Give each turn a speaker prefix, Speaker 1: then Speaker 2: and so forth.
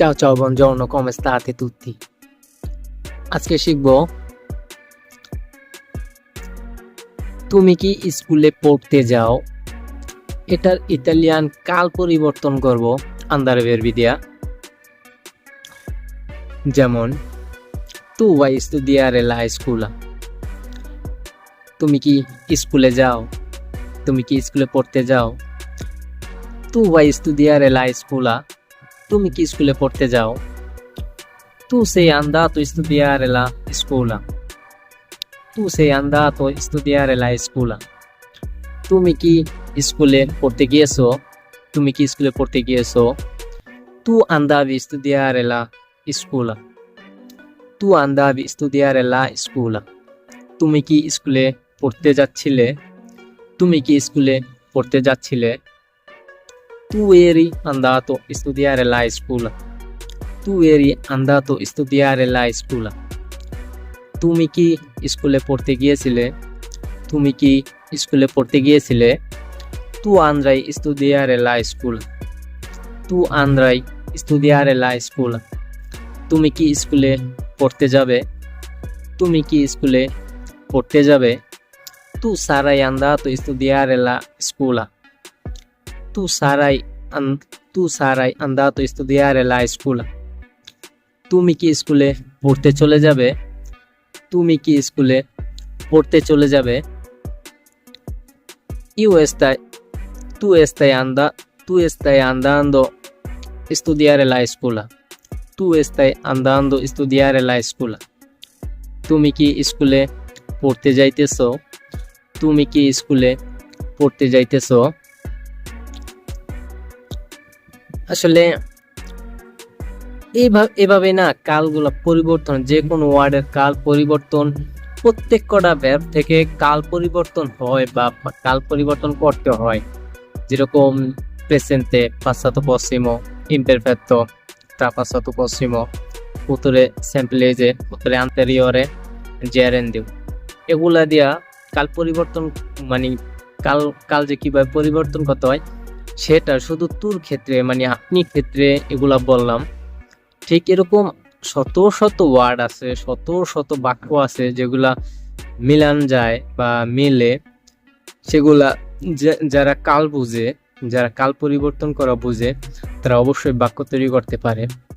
Speaker 1: Ciao ciao, buongiorno, come state tutti? আজকে শিখব তুমি কি স্কুলে পড়তে যাও এটার ইতালিয়ান কাল পরিবর্তন করব আন্দারে verbi দিয়া যেমন তু vai studiare la scuola তুমি কি স্কুলে যাও তুমি কি স্কুলে পড়তে যাও তু vai studiare la scuola তুমি কি স্কুলে পড়তে যাও? তু সে আন্দা তো ইস্তুদিয়া রেলা স্কুল। তু সে আন্দা তো ইস্তুদিয়া রেলা স্কুল। তুমি কি স্কুলে পড়তে গিয়েছো? তুমি কি স্কুলে পড়তে গিয়েছো? তু আন্দা বি ইস্তুদিয়া রেলা স্কুল। তু আন্দা বি ইস্তুদিয়া রেলা স্কুল। তুমি কি স্কুলে পড়তে যাচ্ছিলে? তুমি কি স্কুলে পড়তে যাচ্ছিলে? Tu eri andato a studiare la scuola. Tu eri andato a studiare la scuola. তুমি কি স্কুলে পড়তে গিয়েছিলে তুমি কি স্কুলে পড়তে গিয়েছিলে a studiare la scuola. Tu andrai a studiare la scuola. তুমি কি স্কুলে পড়তে যাবে তুমি কি স্কুলে পড়তে যাবে Tu sarai andato a studiare la scuola. Tu sarai an- tu sarai andato studiare la scuola. তুমি কি স্কুলে পড়তে চলে যাবে তুমি কি স্কুলে পড়তে চলে যাবে tu stai anda tu stai andando a studiare la scuola. Tu stai andando a studiare la scuola. তুমি কি স্কুলে পড়তে যাইতেছো তুমি কি স্কুলে পড়তে যাইতেছো আসলে এইভাবে এভাবে না কালগুলো পরিবর্তন যে কোনো ওয়ার্ডের কাল পরিবর্তন, প্রত্যেক কটা ব্যাপ থেকে কাল পরিবর্তন হয় বা কাল পরিবর্তন করতে হয়। যেরকম প্রেসেন্টে passato prossimo imperfetto tra passato prossimo futuro semplice futuro anteriore gerundio এগুলা দিয়া কাল পরিবর্তন মানে কাল কাল যে কীভাবে পরিবর্তন করতে হয় সেটা শুধু তোর ক্ষেত্রে মানে আপনি ক্ষেত্রে এগুলা বললাম। ঠিক এরকম শত শত ওয়ার্ড আছে, শত শত বাক্য আছে যেগুলা মিলান যায় বা মিলে। সেগুলা যারা কাল বুঝে, যারা কাল পরিবর্তন করা বুঝে, তারা অবশ্যই বাক্য তৈরি করতে পারে।